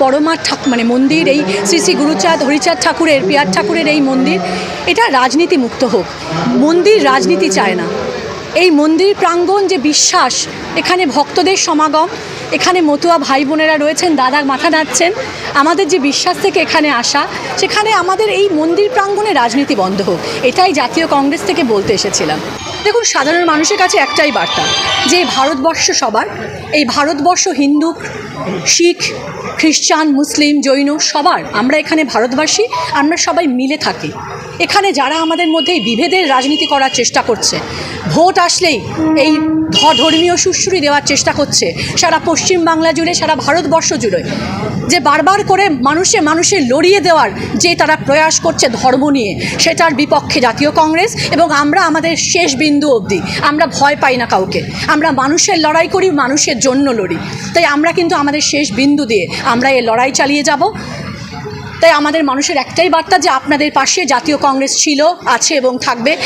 পরমা ঠাক মানে মন্দির, এই শ্রী শ্রী গুরুচাঁদ, হরিচাঁদ ঠাকুরের, পিয়ার ঠাকুরের এই মন্দির, এটা রাজনীতি মুক্ত হোক। মন্দির রাজনীতি চায় না। এই মন্দির প্রাঙ্গণ যে বিশ্বাস, এখানে ভক্তদের সমাগম, এখানে মতুয়া ভাই বোনেরা রয়েছেন, দাদা মাথা নাড়ছেন, আমাদের যে বিশ্বাস থেকে এখানে আসা, সেখানে আমাদের এই মন্দির প্রাঙ্গণে রাজনীতি বন্ধ হোক, এটাই জাতীয় কংগ্রেস থেকে বলতে এসেছিলাম। দেখুন, সাধারণ মানুষের কাছে একটাই বার্তা, যে ভারতবর্ষ সবার, এই ভারতবর্ষ হিন্দু, শিখ, খ্রিস্টান, মুসলিম, জৈন, সবার, আমরা এখানে ভারতবাসী, আমরা সবাই মিলে থাকি। এখানে যারা আমাদের মধ্যে বিভেদের রাজনীতি করার চেষ্টা করছে, ভোট আসলেই এই ধর্মীয় সুশ্রী দেওয়ার চেষ্টা করছে সারা পশ্চিম বাংলা জুড়ে, সারা ভারতবর্ষ জুড়ে। যে বারবার করে মানুষে মানুষে লড়িয়ে দেওয়ার যে তারা প্রয়াস করছে ধর্ম নিয়ে, সেটার বিপক্ষে জাতীয় কংগ্রেস এবং আমরা আমাদের শেষ বিন্দু অবধি। আমরা ভয় পাই না কাউকে। আমরা মানুষের লড়াই করি, মানুষের জন্য লড়ি। তাই আমরা কিন্তু আমাদের শেষ বিন্দু দিয়ে আমরা এ লড়াই চালিয়ে যাব। তাই আমাদের মানুষের একটাই বার্তা যে আপনাদের পাশে জাতীয় কংগ্রেস ছিল, আছে এবং থাকবে।